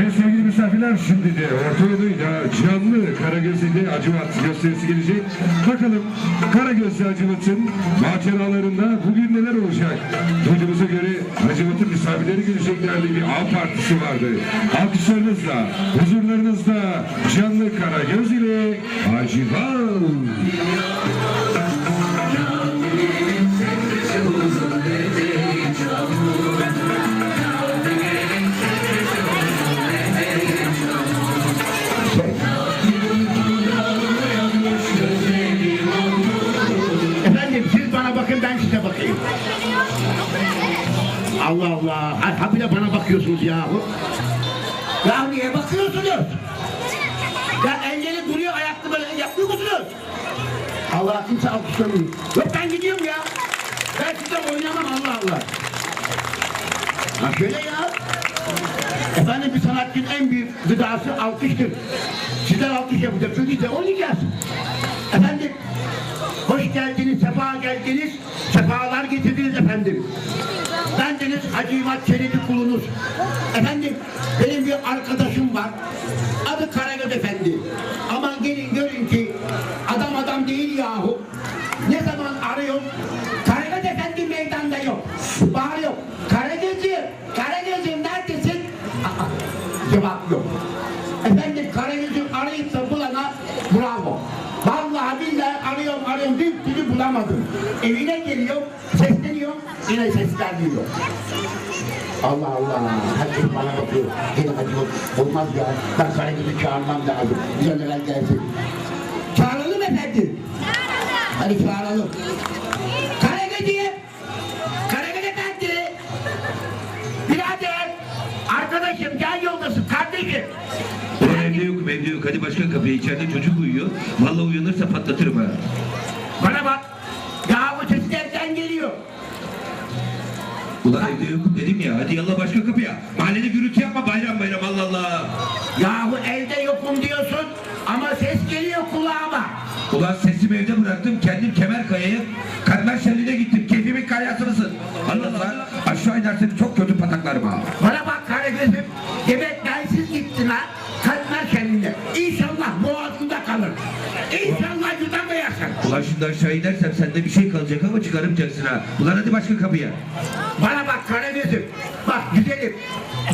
Evet sevgili misafirler şimdi de Orta Yolu'yla canlı Karagöz'de Acıvat gösterisi gelecek. Bakalım Karagöz'de Acıvat'ın maceralarında bugün neler olacak? Duyduğumuza göre Acıvat'ın misafirleri gelecek bir av partisi vardı. Alkışlarınızla, huzurlarınızla canlı Karagöz ile Acıvat. Allah Allah. Ha, ha bir de bana bakıyorsunuz yahu. Ya niye bakıyorsunuz? Ya engeli duruyor ayakta böyle yapmıyor musunuz? Allah kimse alkışlamıyor. Yok ben gidiyorum ya. Ben size oynamam Allah Allah. Ha şöyle ya. Efendim bir sanatçının en büyük gıdası alkıştır. Sizler alkış yapacaksınız, biz de oynayacağız. Efendim, hoş geldiniz, sefa geldiniz, sefalar getirdiniz efendim. İmat Çelebi kulunuz. Efendim, benim bir arkadaşım var. Adı Karagöz Efendi. Aman gelin görün ki adam adam değil yahu. Ne zaman arıyorum, Karagöz Efendi meydanda yok. Bağırıyor, Karagöz'üm, Karagöz'üm neredesin? Aa, cevap yok. Efendim Karagöz'ü arayıp da bulana bravo. Vallahi billahi arıyorum arıyorum bir türlü bulamadım. Evine geliyorum, sesleniyorum, yine sesler geliyor. Allah Allah, herkes bana bakıyor. Gel hadi bak, olmaz ya. Ben Karagöz'ü çağırmam lazım. Güzeller gelsin. Çağıralım efendim. Hadi çağıralım. Karagöz'ü, Karagöz efendi. Birader, arkadaşım gel yoldasın kardeşim. Evde yok evde yok hadi başka kapıya içeride çocuk uyuyor. Vallahi uyanırsa patlatırım ha. Bana bak. Ya bu sesi nereden geliyor? Ulan evde yok dedim ya hadi yallah başka kapıya. Mahallede gürültü yapma bayram bayram Allah Allah. Yahu evde yokum diyorsun ama ses geliyor kulağıma. Ulan sesimi evde bıraktım kendim Kemerkaya'ya Katmer Şenli'ne gittim. Keyfimin kalyasınısın. Allah Allah aşağı inersen çok kötü pataklarım ha. Bana bak Karagöz'üm. Demek bensiz gittin ha. İnşallah boğazında kalır. İnşallah yutamayasın. Ulan şimdi aşağı inersem sende bir şey kalacak ama çıkaramayacaksın ha. Ulan hadi başka kapıya. Bana bak Karagöz'üm. Bak güzelim.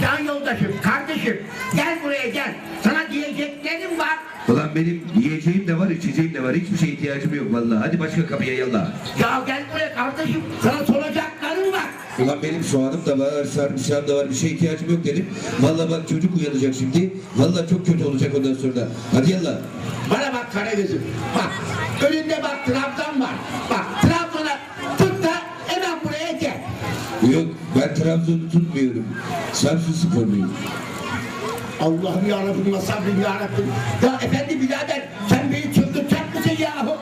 Can yoldaşım, kardeşim. Gel buraya gel. Sana diyeceklerim var. Ulan benim yiyeceğim de var içeceğim de var. Hiçbir şeye ihtiyacım yok vallahi. Hadi başka kapıya yallah. Ya gel buraya kardeşim. Sana var. Ulan benim soğanım da var, sarımsağım da var. Bir şeye ihtiyacım yok dedim. Vallahi bak çocuk uyanacak şimdi. Vallahi çok kötü olacak ondan sonra. Hadi yallah. Bana bak Karagöz'üm. Bak önünde bak Trabzon var. Bak Trabzon'a tut da hemen buraya gel. Yok ben Trabzon'u tutmuyorum. Samsun sporluyum. Allah'ım ya Rabbim ya sabrım ya efendi birader sen beni çıldırtacak mısın yahu?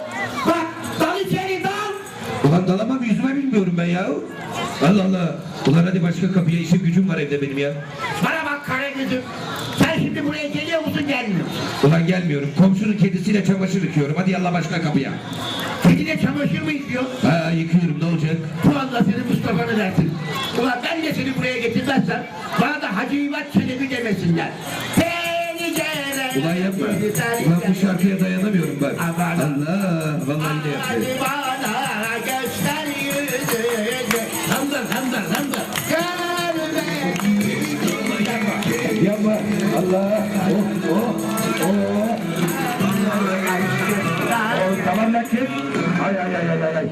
Bak dal içeri dal. Ulan dalamam yüzüme bilmiyorum ben ya. Allah Allah. Ulan hadi başka kapıya işim gücüm var evde benim ya. Bana bak Karagöz'üm. Sen şimdi buraya geliyor musun gelmiyor musun? Ulan gelmiyorum. Komşunun kedisiyle çamaşır yıkıyorum. Hadi yallah başka kapıya. Kedine çamaşır mı yıkıyor? Ha yıkıyorum ne olacak? Bu Allah seni Mustafa'nı versin. Ulan ben de seni buraya getirmezsem bana da Hacı İvat Çelebi demesinler. Ulan yapma. Ulan bu şarkıya dayanamıyorum bak. Allah. Vallahi yine yapıyorum. Ay ay ay ay ay.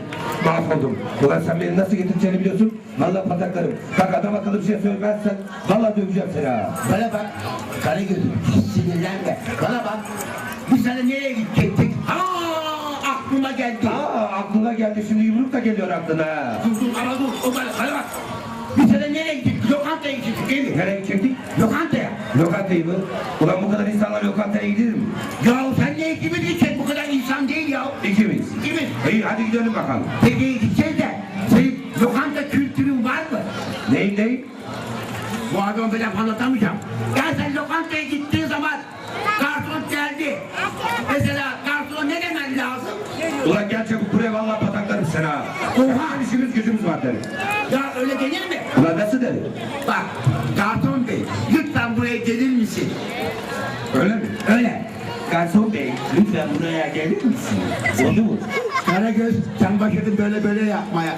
Mahvoldum. Ulan sen beni nasıl getireceğini biliyorsun. Vallahi pataklarım. Bak adam akıllı bir şey söylemezsen vallahi döveceğim seni ha. Bana bak. Karagöz'üm sinirlenme. Bana bak. Biz sana nereye gidecektik? Aa aklıma geldi. Aa aklına geldi şimdi yumruk da geliyor aklına. Dur dur ama dur. O bana, bana bak. Biz sana nereye gittik? Lokantaya gittik değil mi? Nereye gidecektik? Lokantaya. Lokantayı mı? Ulan bu kadar insanlar lokantaya gidilir mi? Ya sen İyi hadi gidelim bakalım. Peki gideceğiz de senin lokanta kültürün var mı? Neyin neyin? Bu adamı böyle anlatamayacağım. Ya sen lokantaya gittiğin zaman garson geldi. Mesela garsona ne demen lazım? Ulan gel çabuk buraya vallahi pataklarım seni ha. Oha! işimiz gücümüz var derim. Ya öyle denir mi? Ulan nasıl derim? Bak garson bey lütfen buraya gelir misin? Öyle mi? Öyle. Garson bey lütfen buraya gelir misin? Oldu mu? Karagöz sen başladın böyle böyle yapmaya.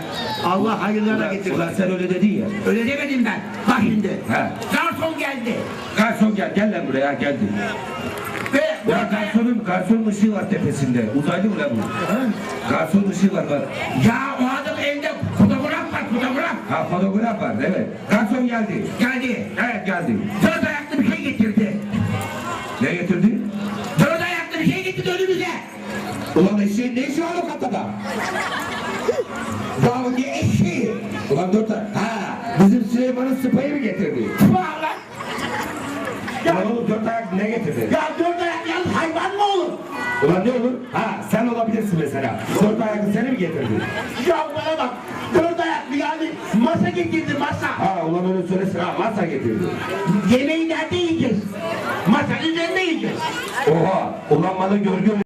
Allah hayırlara getirsin. ulan sen öyle dedin ya. Öyle demedim ben. Bak şimdi. He. Garson geldi. Garson gel, gel lan buraya geldi. Ve Ya burada garsonun, garsonun ışığı var tepesinde. Uzaylı mı lan bu? Garson ışığı var bak. ya o adam elinde fotoğraf var fotoğraf. Ha fotoğraf var evet. Garson geldi. Geldi. Evet geldi. Dört ayaklı bir şey getirdi. Ne işi var o kattada? Ya ne eşeği. Ulan dur da. Ha, bizim Süleyman'ın sıpayı mı getirdi? Tuğla lan. Ulan oğlum dört ayak ne getirdi? Ya dört ayak yalnız hayvan mı olur? Ulan ne olur? Ha sen olabilirsin mesela. Dört ayaklı seni mi getirdi? Ya bana bak. Dört ayaklı yani masa getirdi masa. Ha ulan öyle söylesin ha masa getirdi. Yemeği nerede yiyeceğiz? Masanın üzerinde yiyeceğiz. Oha ulan malın görgü